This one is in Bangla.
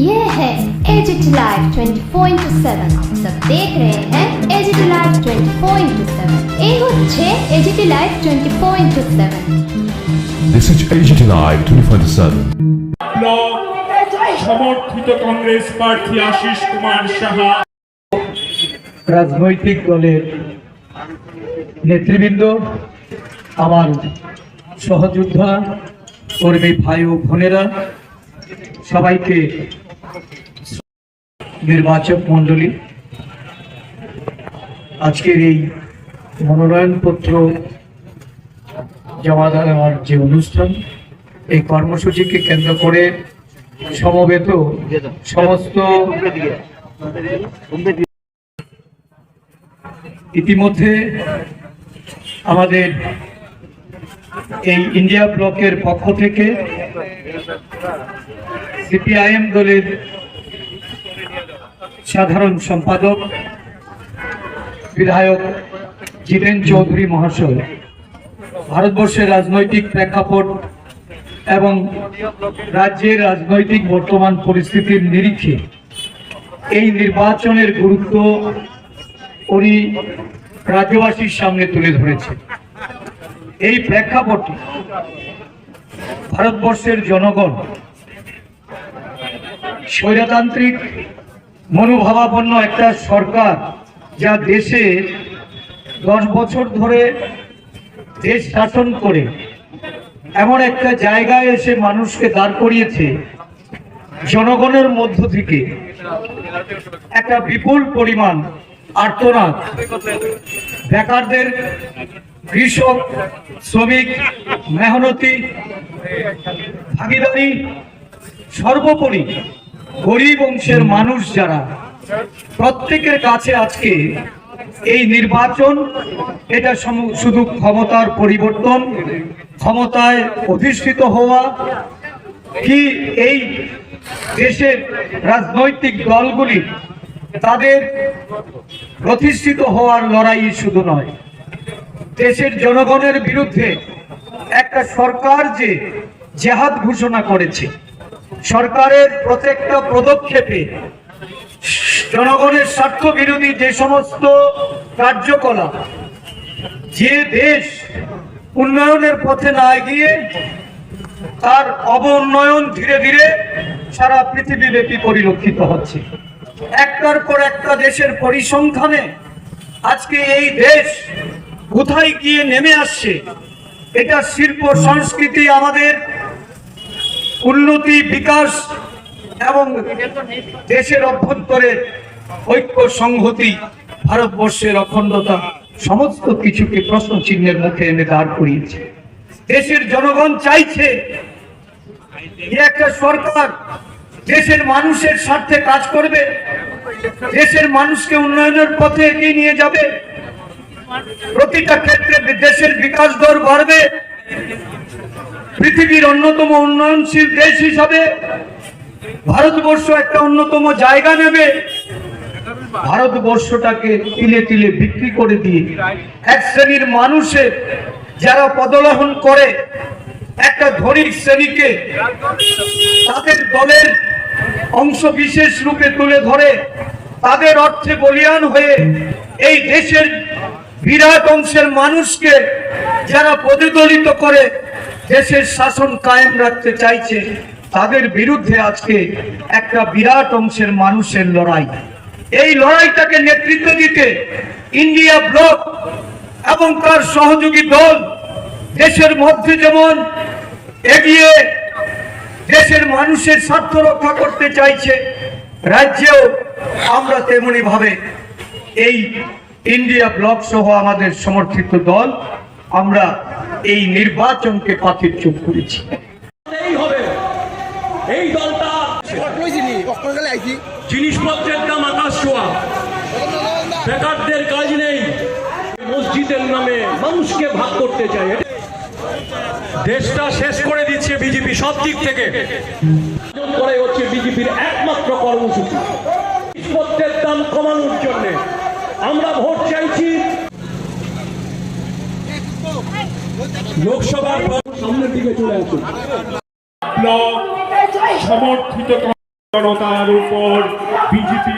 ये है एजिट लाइव 24 इंटू सेवन आप सब देख रहे हैं एजिट लाइव 24 इंटू सेवन এই হচ্ছে AGT live 24 into seven This is AGT Live 24/7. Block সমর্থিত কংগ্রেস প্রার্থী আশিস কুমার সাহা রাজনৈতিক দলের নেতৃবৃন্দ আমার সহযোদ্ধা কর্মী ভাই ও বোনেরা সবাইকে নির্বাচক মণ্ডলী, আজকের এই মনোনয়নপত্র জমা দেওয়ার যে অনুষ্ঠান, এই কর্মসূচিকে কেন্দ্র করে সমবেত সমস্ত ইতিমধ্যে আমাদের এই ইন্ডিয়া ব্লকের পক্ষ থেকে সিপিআইএম দলের সাধারণ সম্পাদক, বিধায়ক জিতেন চৌধুরী মহাশয়। ভারতবর্ষের রাজনৈতিক প্রেক্ষাপট এবং রাজ্যের রাজনৈতিক বর্তমান পরিস্থিতির নিরিখে এই নির্বাচনের গুরুত্ব উনি রাজ্যবাসীর সামনে তুলে ধরেছে এই প্রেক্ষাপটে ভারতবর্ষের জনগণ স্বৈরতান্ত্রিক মনোভাবাপন্ন একটা সরকার যা দেশে দশ বছর ধরে দেশ শাসন করে, এমন একটা জায়গায় এসে মানুষকে দাঁড় করিয়েছে জনগণের মধ্য থেকে। একটা বিপুল পরিমাণ আর্তনাদ। বেকারদের কৃষক, শ্রমিক, মেহনতি, ভাগিদারি সর্বোপরি গরিব অংশের মানুষ যারা, প্রত্যেকের কাছে আজকে এই নির্বাচন, এটা শুধু ক্ষমতার পরিবর্তন, ক্ষমতায় অধিষ্ঠিত হওয়া, কি এই দেশের রাজনৈতিক দলগুলি তাদের প্রতিষ্ঠিত হওয়ার লড়াই শুধু নয়, দেশের জনগণের বিরুদ্ধে একটা সরকার যে জেহাদ ঘোষণা করেছে। সরকারের প্রত্যেকটা পদক্ষেপে জনগণের স্বার্থ বিরোধী যে সমস্ত কার্যকলাপ, যে দেশ উন্নয়নের পথে না গিয়ে তার অবউন্নয়ন ধীরে ধীরে সারা পৃথিবীব্যাপী পরিলক্ষিত হচ্ছে। একটার পর একটা দেশের পরিসংখ্যানে আজকে এই দেশ কোথায় গিয়ে নেমে আসছে, এটা শিল্প, সংস্কৃতি আমাদের উন্নতি, বিকাশ এবং দেশের অভ্যন্তরে ঐক্য, সংহতি, ভারতবর্ষের অখণ্ডতা, সমস্ত কিছুকে প্রশ্ন চিহ্নের মুখে এনে দাঁড় করিয়েছে। দেশের জনগণ চাইছে একটা সরকার দেশের মানুষের স্বার্থে কাজ করবে, দেশের মানুষকে উন্নয়নের পথে এগিয়ে নিয়ে যাবে, প্রতিটা ক্ষেত্রে দেশের বিকাশ দর বাড়বে। পৃথিবীর অন্যতম উন্নয়নশীল দেশ হিসাবে ভারতবর্ষ একটা অন্যতম জায়গা নেবে। ভারতবর্ষটাকে তিলে তিলে বিক্রি করে দিয়ে এক শ্রেণির মানুষের যারা পদলাহন করে, একটা ধনিক শ্রেণীকে তাদের দলের অংশ বিশেষ রূপে তুলে ধরে, তাদের অর্থে বলিয়ান হয়ে এই দেশের বিরাট অংশের মানুষকে যারা প্রতিদলিত করে দেশের শাসন কায়েম রাখতে চাইছে, তাদের বিরুদ্ধে আজকে একটা বিরাট অংশের মানুষের লড়াই। এই লড়াইটাকে নেতৃত্ব দিতে ইন্ডিয়া ব্লক এবং তার সহযোগী দল দেশের মধ্যে যেমন এগিয়ে দেশের মানুষের স্বার্থ রক্ষা করতে চাইছে, রাজ্যেও আমরা তেমনি ভাবে এই ইন্ডিয়া ব্লক সহ আমাদের সমর্থিত দল আমরা এই নির্বাচনকে পাথির চুপ করেছি। এই দলটা জিনিসপত্রের দাম আকাশ ছোঁয়া। বেকারদের কাজ নেই। মসজিদের নামে মানুষকে ভাগ করতে চায় দেশটা শেষ করে দিচ্ছে বিজেপি সব দিক থেকে। করে হচ্ছে বিজেপির একমাত্র কর্মসূচি। জিনিসপত্রের দাম কমানোর জন্য আমরা ভোট চাইছি লোকসভার সামনের দিকে চলে আসুন। সমর্থিত জনতার উপর বিজেপি